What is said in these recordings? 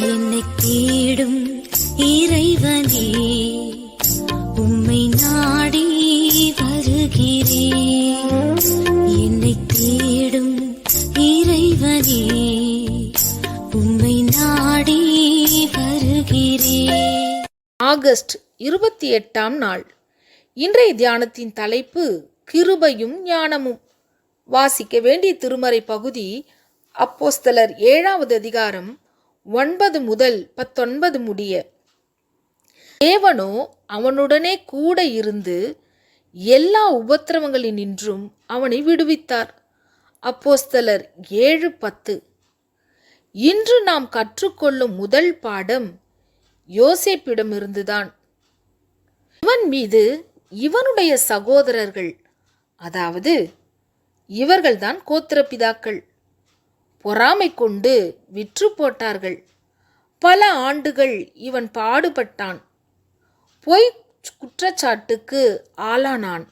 என்னை தேடும் இறைவனே உம்மை நாடி வருகிறேன் என்னை தேடும் இறைவனே உம்மை நாடி வருகிறேன் ஆகஸ்ட் இருபத்தி எட்டாம் நாள். இன்றைய தியானத்தின் தலைப்பு கிருபையும் ஞானமும். வாசிக்க வேண்டிய திருமறை பகுதி அப்போஸ்தலர் ஏழாவது அதிகாரம் ஒன்பது முதல் பத்தொன்பது முடிய. தேவனோ அவனுடனே கூட இருந்து எல்லா உபத்திரவங்களினின்றும் அவனை விடுவித்தார். அப்போஸ்தலர் ஏழு பத்து. இன்று நாம் கற்றுக்கொள்ளும் முதல் பாடம் யோசேப்பிடமிருந்துதான். இவன் மீது இவனுடைய சகோதரர்கள் அதாவது இவர்கள்தான் கோத்திரப்பிதாக்கள். பொறாமை கொண்டு விற்று போட்டார்கள். பல ஆண்டுகள் இவன் பாடுபட்டான். பொய் குற்றச்சாட்டுக்கு ஆளானான்.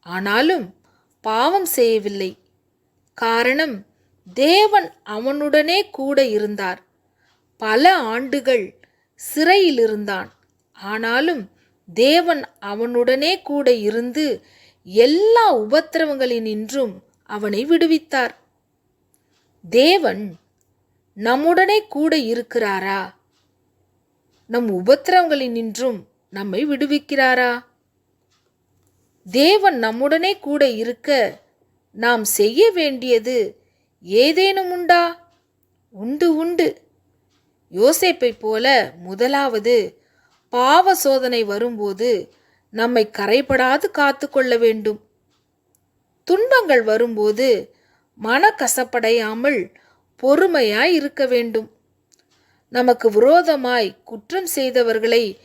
ஆனாலும் பாவம் செய்யவில்லை. காரணம் தேவன் அவனுடனே கூட இருந்தார். பல ஆண்டுகள் சிறையில் இருந்தான் ஆனாலும் தேவன் அவனுடனே கூட இருந்து எல்லா உபத்திரவங்களினின்றும் அவனை விடுவித்தார். தேவன் நம்முடனே கூட இருக்கிறாரா? நம் உபத்திரவங்களினின்றும் நம்மை விடுவிக்கிறாரா? தேவன் நம்முடனே கூட இருக்க நாம் செய்ய வேண்டியது ஏதேனும் உண்டா? உண்டு உண்டு. யோசேப்பை போல முதலாவது பாவ சோதனை வரும்போது நம்மை கரைபடாது காத்து கொள்ள வேண்டும். துன்பங்கள் வரும்போது மனக்கசப்படையாமல் பொறுமையாய் இருக்க வேண்டும். நமக்கு விரோதமாய் குற்றம் செய்தவர்களை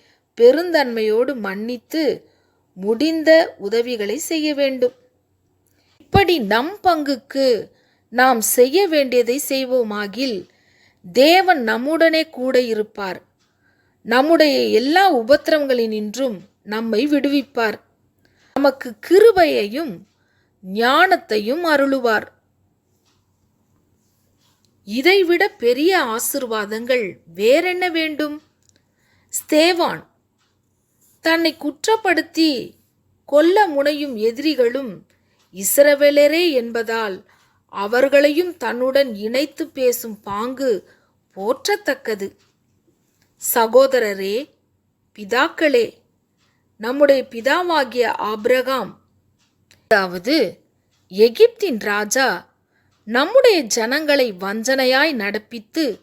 பெருந்தன்மையோடு மன்னித்து முடிந்த உதவிகளை செய்ய வேண்டும். இப்படி நம் பங்குக்கு நாம் செய்ய வேண்டியதை செய்வோமாகில் தேவன் நம்முடனே கூட இருப்பார். நம்முடைய எல்லா உபத்திரவங்களினின்றும் நம்மை விடுவிப்பார். நமக்கு கிருபையையும் ஞானத்தையும் அருளுவார். இதைவிட பெரிய ஆசிர்வாதங்கள் வேறென்ன வேண்டும்? ஸ்தேவான் தன்னை குற்றப்படுத்தி கொல்ல முனையும் எதிரிகளும் இஸ்ரவேலரே என்பதால் அவர்களையும் தன்னுடன் இணைத்து பேசும் பாங்கு போற்றத்தக்கது. சகோதரரே பிதாக்களே நம்முடைய பிதாவாகிய ஆப்ரகாம் அதாவது எகிப்தின் ராஜா நம்முடைய ஜனங்களை வஞ்சனையாய் நடப்பித்து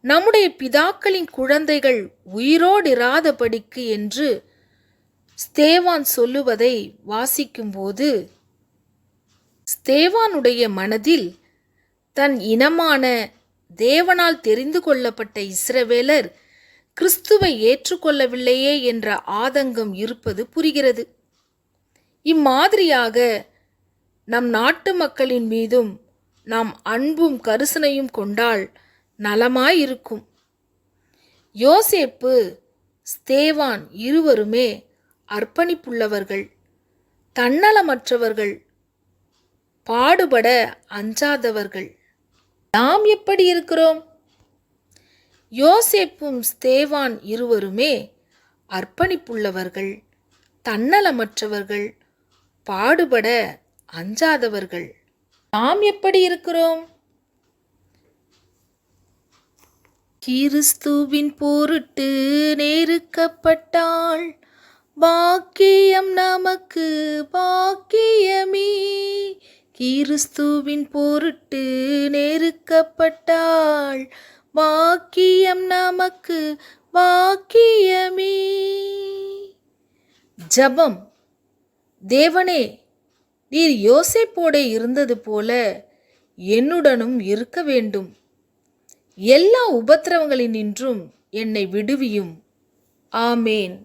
நம்முடைய பிதாக்களின் குழந்தைகள் உயிரோடிராதபடிக்கு என்று ஸ்தேவான் சொல்லுவதை வாசிக்கும்போது ஸ்தேவானுடைய மனதில் தன் இனமான தேவனால் தெரிந்து கொள்ளப்பட்ட இஸ்ரவேலர் கிறிஸ்துவை ஏற்றுக்கொள்ளவில்லையே என்ற ஆதங்கம் இருப்பது புரிகிறது. இம்மாதிரியாக நம் நாட்டு மக்களின் மீதும் நாம் அன்பும் கரிசனையும் கொண்டால் நலமாயிருக்கும். யோசேப்பு ஸ்தேவான் இருவருமே அர்ப்பணிப்புள்ளவர்கள் தன்னலமற்றவர்கள் பாடுபட அஞ்சாதவர்கள். நாம் எப்படி இருக்கிறோம்? யோசேப்பும் ஸ்தேவான் இருவருமே அர்ப்பணிப்புள்ளவர்கள் தன்னலமற்றவர்கள் பாடுபட அஞ்சாதவர்கள். நாம் எப்படி இருக்கிறோம்? கிறிஸ்துவின் பொருட்டு நேருக்கப்பட்டாள் பாக்கியம் நமக்கு பாக்கியமே. கிறிஸ்துவின் பொருட்டு நெருக்கப்பட்டாள் பாக்கியம் நமக்கு பாக்கியமே. ஜபம். தேவனே நீர் யோசேப்போடே இருந்தது போல என்னுடனும் இருக்க வேண்டும். எல்லா உபத்திரவங்களினின்றும் என்னை விடுவியும். ஆமேன்.